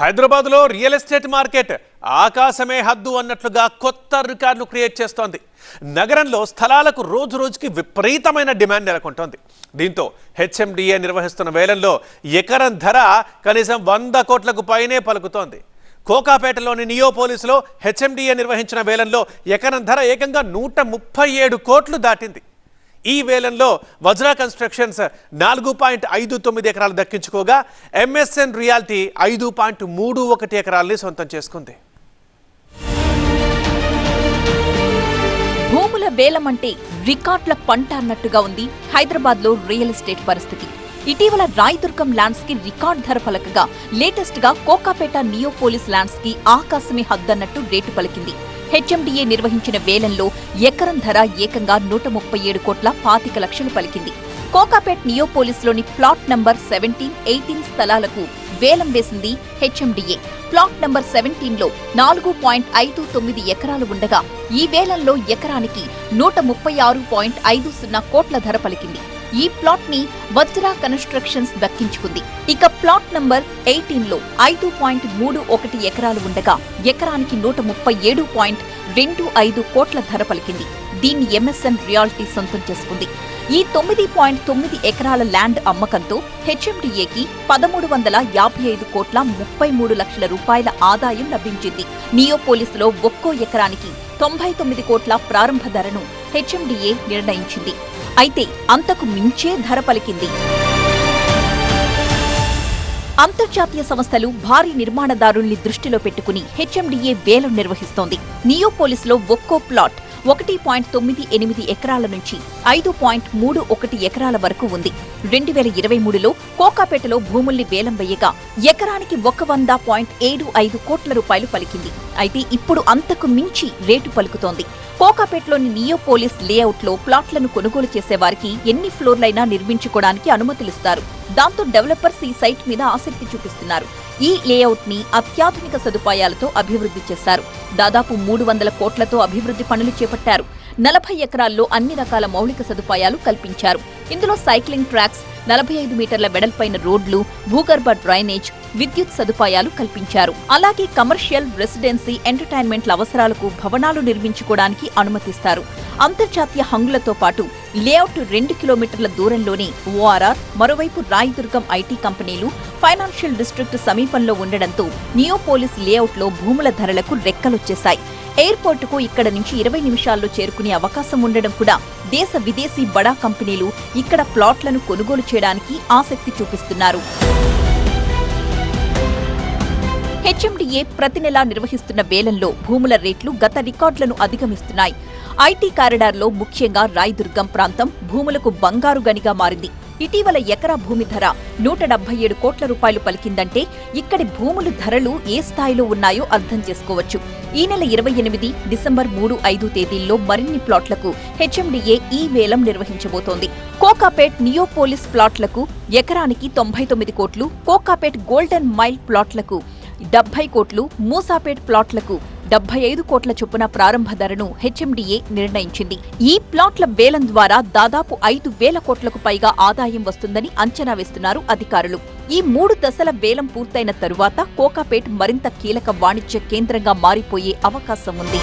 హైదరాబాద్లో real estate market ఆకాశమే హద్దు అన్నట్లుగా కొత్త రికార్డులు క్రియేట్ చేస్తోంది. నగరంలో స్థలాలకు రోజు రోజుకి విపరీతమైన డిమాండ్ నెలకొంటోంది. దీంతో హెచ్ఎండిఏ నిర్వహిస్తున్న వేలంలో ఎకరం ధర కనీసం వంద కోట్లకు పైనే పలుకుతోంది. కోకాపేటలోని నియోపోలీసులో హెచ్ఎండిఏ నిర్వహించిన వేలంలో ఎకరం ధర ఏకంగా నూట ముప్పై ఏడు కోట్లు దాటింది. ఈ వేలంలో వజ్రా కన్స్ట్రక్షన్స్ నాలుగు పాయింట్ ఐదు తొమ్మిది ఎకరాలు దక్కించుకోగా ఎంఎస్ఎన్ రియాలిటీ ఐదు పాయింట్ మూడు ఒకటి ఎకరాల్ని సొంతం చేసుకుంది. భూముల వేలం అంటే రికార్డుల పంట అన్నట్టుగా ఉంది హైదరాబాద్లో రియల్ ఎస్టేట్ పరిస్థితి. ఇటీవల రాయదుర్గం ల్యాండ్స్కి రికార్డ్ ధర పలకగా లేటెస్ట్గా కోకాపేట నియోపోలిస్ ల్యాండ్స్కి ఆకాశమే హద్దన్నట్టు రేటు పలికింది. హెచ్ఎండిఏ నిర్వహించిన వేలంలో ఎకరం ధర ఏకంగా నూట ముప్పై ఏడు కోట్ల పాతిక లక్షలు పలికింది. కోకాపేట్ నియోపోలిస్లోని ప్లాట్ నంబర్ సెవెంటీన్ ఎయిటీన్ స్థలాలకు వేలం వేసింది హెచ్ఎండిఏ. ప్లాట్ నంబర్ సెవెంటీన్లో నాలుగు పాయింట్ ఐదు తొమ్మిది ఎకరాలు ఉండగా ఈ వేలంలో ఎకరానికి నూట ముప్పై ఆరు పాయింట్ ఐదు సున్నా కోట్ల ధర పలికింది. ఈ ప్లాట్ని వజ్రా కన్స్ట్రక్షన్స్ దక్కించుకుంది. ఇక ప్లాట్ నంబర్ ఎయిటీన్లో ఐదు పాయింట్ మూడు ఒకటి ఎకరాలు ఉండగా ఎకరానికి నూట ముప్పై ఏడు పాయింట్ రెండు ఐదు కోట్ల ధర పలికింది. దీన్ని ఎంఎస్ఎన్ రియాలిటీ సొంతం చేసుకుంది. ఈ తొమ్మిది పాయింట్ తొమ్మిది ఎకరాల ల్యాండ్ అమ్మకంతో హెచ్ఎండిఏకి పదమూడు వందల యాభై ఐదు కోట్ల ముప్పై మూడు లక్షల రూపాయల ఆదాయం లభించింది. నియోపోలిస్లో ఒక్కో ఎకరానికి తొంభై తొమ్మిది కోట్ల ప్రారంభ ధరను హెచ్ఎండిఏ నిర్ణయించింది. అయితే అంతకు మించే ధర పలికింది. అంతర్జాతీయ సంస్థలు భారీ నిర్మాణదారుల్ని దృష్టిలో పెట్టుకుని హెచ్ఎండిఏ వేలం నిర్వహిస్తోంది. నియోపోలిస్లో ఒక్కో ప్లాట్ ఒకటి పాయింట్ తొమ్మిది ఎనిమిది ఎకరాల నుంచి ఐదు పాయింట్ మూడు ఒకటి ఎకరాల వరకు ఉంది. రెండు వేల ఇరవై మూడులో కోకాపేటలో భూముల్ని వేలం వేయగా ఎకరానికి ఒక వంద పాయింట్ ఏడు ఐదు కోట్ల రూపాయలు పలికింది. అయితే ఇప్పుడు అంతకు మించి రేటు పలుకుతోంది. కోకాపేటలోని నియోపోలిస్ లేఅవుట్లో ప్లాట్లను కొనుగోలు చేసేవారికి ఎన్ని ఫ్లోర్లైనా నిర్మించుకోవడానికి అనుమతులిస్తారు. దాంతో డెవలపర్స్ ఈ సైట్ మీద ఆసక్తి చూపిస్తున్నారు. ఈ లేఅవుట్ని అత్యాధునిక సదుపాయాలతో అభివృద్ధి చేశారు. దాదాపు మూడు వందల కోట్లతో అభివృద్ధి పనులు చేపట్టారు. నలభై ఎకరాల్లో అన్ని రకాల మౌలిక సదుపాయాలు కల్పించారు. ఇందులో సైక్లింగ్ ట్రాక్స్ నలభై ఐదు మీటర్ల వెడల్పైన రోడ్లు భూగర్భ డ్రైనేజ్ విద్యుత్ సదుపాయాలు కల్పించారు. అలాగే కమర్షియల్ రెసిడెన్సీ ఎంటర్టైన్మెంట్ల అవసరాలకు భవనాలు నిర్మించుకోవడానికి అనుమతిస్తారు. అంతర్జాతీయ హంగులతో పాటు లేఅవుట్ రెండు కిలోమీటర్ల దూరంలోనే ఓఆర్ఆర్ మరోవైపు రాయదుర్గం ఐటీ కంపెనీలు ఫైనాన్షియల్ డిస్ట్రిక్ట్ సమీపంలో ఉండడంతో నియోపోలిస్ లేఅవుట్లో భూముల ధరలకు రెక్కలొచ్చేశాయి. ఎయిర్పోర్టుకు ఇక్కడ నుంచి ఇరవై నిమిషాల్లో చేరుకునే అవకాశం ఉండడం కూడా దేశ విదేశీ బడా కంపెనీలు ఇక్కడ ప్లాట్లను కొనుగోలు చేయడానికి ఆసక్తి చూపిస్తున్నారు. హెచ్ఎండిఏ ప్రతి నెలా నిర్వహిస్తున్న వేలంలో భూముల రేట్లు గత రికార్డులను అధిగమిస్తున్నాయి. ఐటీ కారిడార్లో ముఖ్యంగా రాయదుర్గం ప్రాంతం భూములకు బంగారు గనిగా మారింది. ఇటీవల ఎకరా భూమి ధర నూట డెబ్బై ఏడు కోట్ల రూపాయలు పలికిందంటే ఇక్కడి భూముల ధరలు ఏ స్థాయిలో ఉన్నాయో అర్థం చేసుకోవచ్చు. ఈ నెల ఇరవై ఎనిమిది డిసెంబర్ మూడు ఐదు తేదీల్లో మరిన్ని ప్లాట్లకు హెచ్ఎండిఏ ఈ వేలం నిర్వహించబోతోంది. కోకాపేట్ నియోపోలిస్ ప్లాట్లకు ఎకరానికి తొంభై తొమ్మిది కోట్లు కోకాపేట్ గోల్డెన్ మైల్ ప్లాట్లకు డెబ్బై కోట్లు మూసాపేట్ ప్లాట్లకు డెబ్బై ఐదు కోట్ల చొప్పున ప్రారంభ ధరను హెచ్ఎండిఏ నిర్ణయించింది. ఈ ప్లాట్ల వేలం ద్వారా దాదాపు ఐదు వేల కోట్లకు పైగా ఆదాయం వస్తుందని అంచనా వేస్తున్నారు అధికారులు. ఈ మూడు దశల వేలం పూర్తయిన తరువాత కోకాపేట్ మరింత కీలక వాణిజ్య కేంద్రంగా మారిపోయే అవకాశం ఉంది.